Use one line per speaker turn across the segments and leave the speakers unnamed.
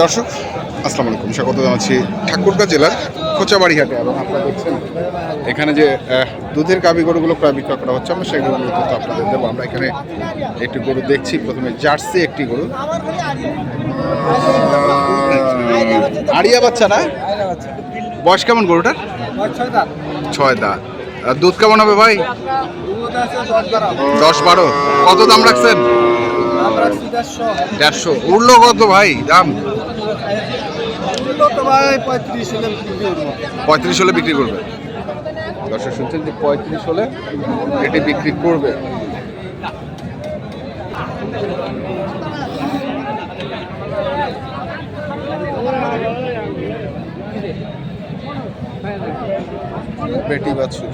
দর্শক, আসসালামু আলাইকুম। স্বাগত জানাচ্ছি ঠাকুরগাঁ জেলার খোঁচাবাড়ি হাটে এবং আপনারা দেখছেন এখানে যে দুধের গাভী গরুগুলো প্রায় বিক্রয় করা হচ্ছে, আমরা সেই গরুগুলো তথ্য আপনাদের দেবো। আমরা এখানে একটি গরু দেখছি, প্রথমে জার্সি একটি গরু। আড়িয়া বাচ্চা না? বয়স কেমন গরুটার? ছয় আর দুধ কেমন হবে ভাই? দশ বারো। কত দাম রাখছেন? দেড়শো। উঠল কত ভাই? দাম? পঁয়ত্রিশ হলে বিক্রি করবে। দর্শক শুনছেন যে পঁয়ত্রিশ হলে এটি বিক্রি করবে। বেটি বাছুর।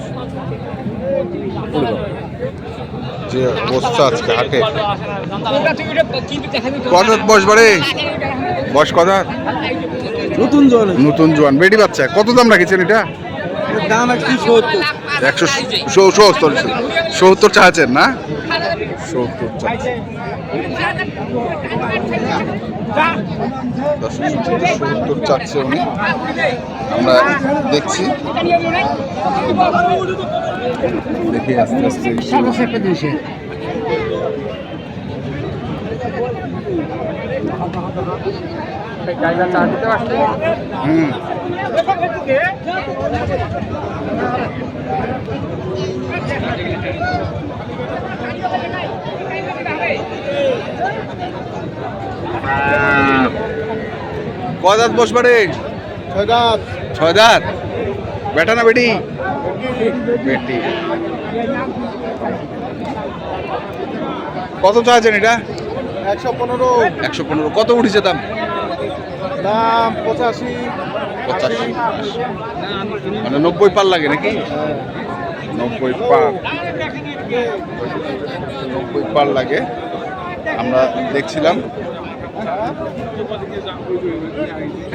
যে অবস্থা আজকে হাটে কত বয়স বাড়ে? বয়স কত?
নতুন জোয়ান।
নতুন জোয়ান বেটি বাচ্চা। কত দাম রাখেছেন এটা?
দাম একশো সত্তর।
একশো সত্তর সত্তর চাচ্ছেন না? সত্তর সত্তর চাচ্ছে উনি। আমরা দেখছি। দেখি আস্তে আস্তে। একটু হুম। কয় দাঁত বসবা রে? ছয় দাঁত। বেটা না বেটি? বেটি। কত চাচ্ছেন এটা?
একশো পনেরো।
একশো পনেরো। কত উঠেছে দাম?
দাম পঁচাশি
পঁচাশি। মানে নব্বই পার লাগে নাকি? নব্বই পার। নব্বই পার লাগে। আমরা দেখছিলাম।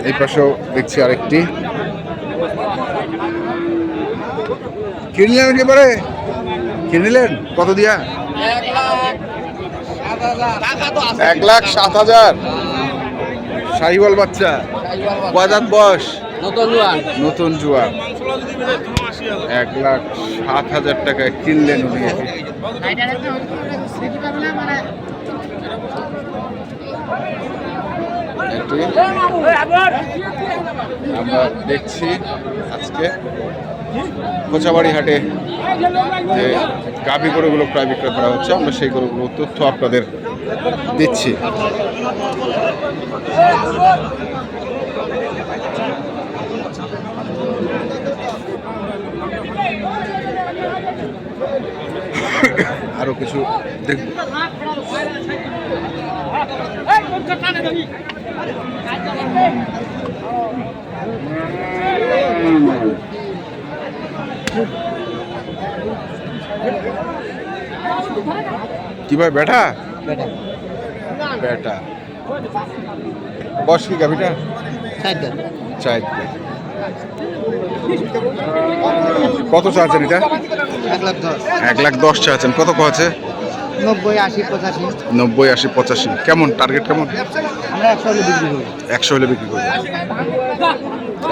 এই পাশেও দেখছি আরেকটি। কিনলেন একেবারে? কিনলেন কত দিয়া? এক লাখ সাত হাজার। শাহিওয়াল বাচ্চা। কয়দাত বয়স?
নতুন জোয়ান।
নতুন জুয়া এক লাখ সাত হাজার টাকায় কিনলেন উনি আমরা দেখছি আজকে কোচাবাড়ি হাটে যে গাভী গরুগুলো প্রায় বিক্রয় করা হচ্ছে আমরা সেই গরুগুলো তথ্য আপনাদের দিচ্ছি। আরও কিছু দেখব কি ভাই বেটা? বেটা। বস কি গাভিটা? চাই কত চাচ্ছেন এটা?
এক লাখ দশ।
চাচ্ছেন কত আছে?
নব্বই আশি পঁচাশি।
নব্বই আশি পঁচাশি। কেমন? টার্গেট কেমন?
আমরা একশো হলে বিক্রি করি।
একশো হলে বিক্রি করবে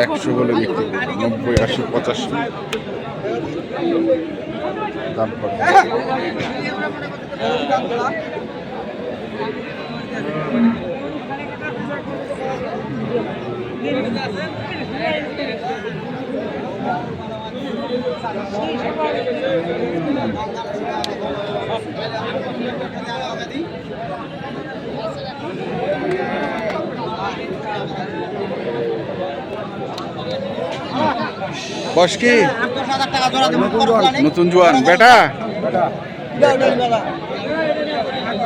একশো হলে বিক্রি করবে নব্বই আশি পঁচাশি। দাম? বস কি নতুন জোয়ান। বেটা।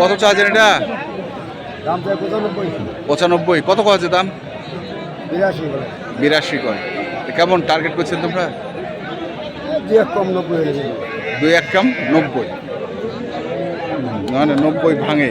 কত চাচ্ছেন এটা?
পঁচানব্বই।
কত আছে দাম?
বিরাশি
বিরাশি কয় কেমন টার্গেট করছেন তোমরা?
দু এক কম নব্বই করি।
দুই এক কাম নব্বই। মানে নব্বই ভাঙে।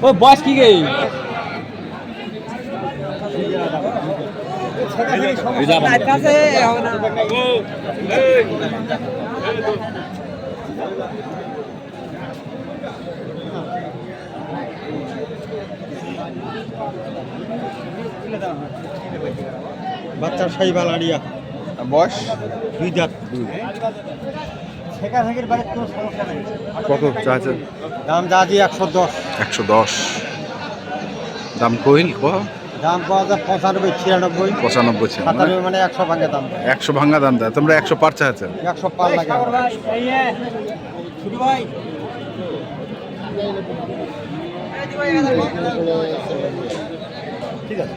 ও বয়স কি গে?
বাচ্চার সাইবাল আড়িয়া
বয়স?
দুই দাঁত। শেখা শেখের বাড়ির কোনো সমস্যা নেই।
কত চাচ্ছেন
দাম যা দিয়ে একশো দশ।
একশো দশ। দাম কইল
দাম পাওয়া যায় পঁচানব্বই ছিয়ানব্বই।
পঁচানব্বই না?
মানে একশো ভাঙে দাম।
একশো ভাঙ্গা দাম দেয়। তোমরা একশো পার চাচ্ছেন
একশো পার লাগে ঠিক আছে।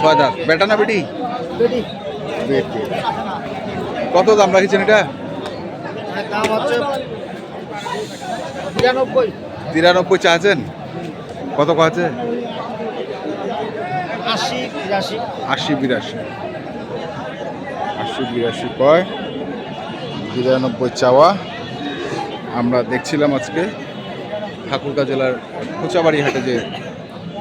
ছয় দাঁত। বেটা না বেটি। কত দাম রাখছেন এটা? তিরানব্বই চাচ্ছেন কত আছে?
আশি বিরাশি।
আশি বিরাশি। কয়? বিরানব্বই চাওয়া। আমরা দেখছিলাম আজকে ঠাকুরগাঁ জেলার কোচাবাড়ি হাটে যে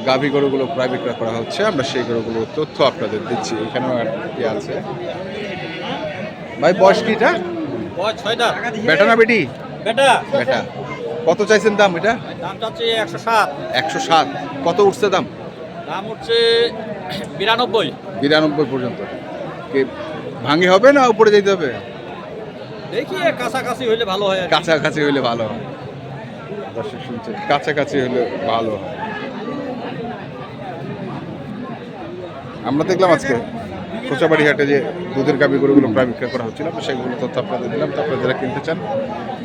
গাভী গরুগুলো প্রায় বিক্রয় করা হচ্ছে। আমরা সেই গরুগুলোর তথ্য আপনাদের দিচ্ছি। এখানেও একটি আছে? ভাই বয়স কি এটা? বেটা না বেটি?
বেটা।
বেটা। কত চাইছেন দাম এটা?
দাম চাচ্ছে একশো সাত।
একশো সাত। কত উঠছে দাম?
দাম হচ্ছে বিরানব্বই।
বিরানব্বই পর্যন্ত। কি ভাঙে হবে না উপরে যেতে হবে?
দেখি কাছাকাছি হইলে ভালো হয়
কাছাকাছি হইলে ভালো হয়। দর্শক শুনছে কাছাকাছি হলে ভালো হয়। আমরা দেখলাম আজকে কোচাবাড়ি হাটে যে দুধের গাবি গরুগুলো প্রায় বিক্রয় করা হচ্ছিল সেগুলো তথ্য আপনাদের দিলাম, তো আপনারা যারা কিনতে চান,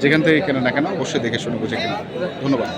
যেখান থেকে কেনা না কেন, অবশ্যই দেখে শুনে বুঝে কিনা ধন্যবাদ।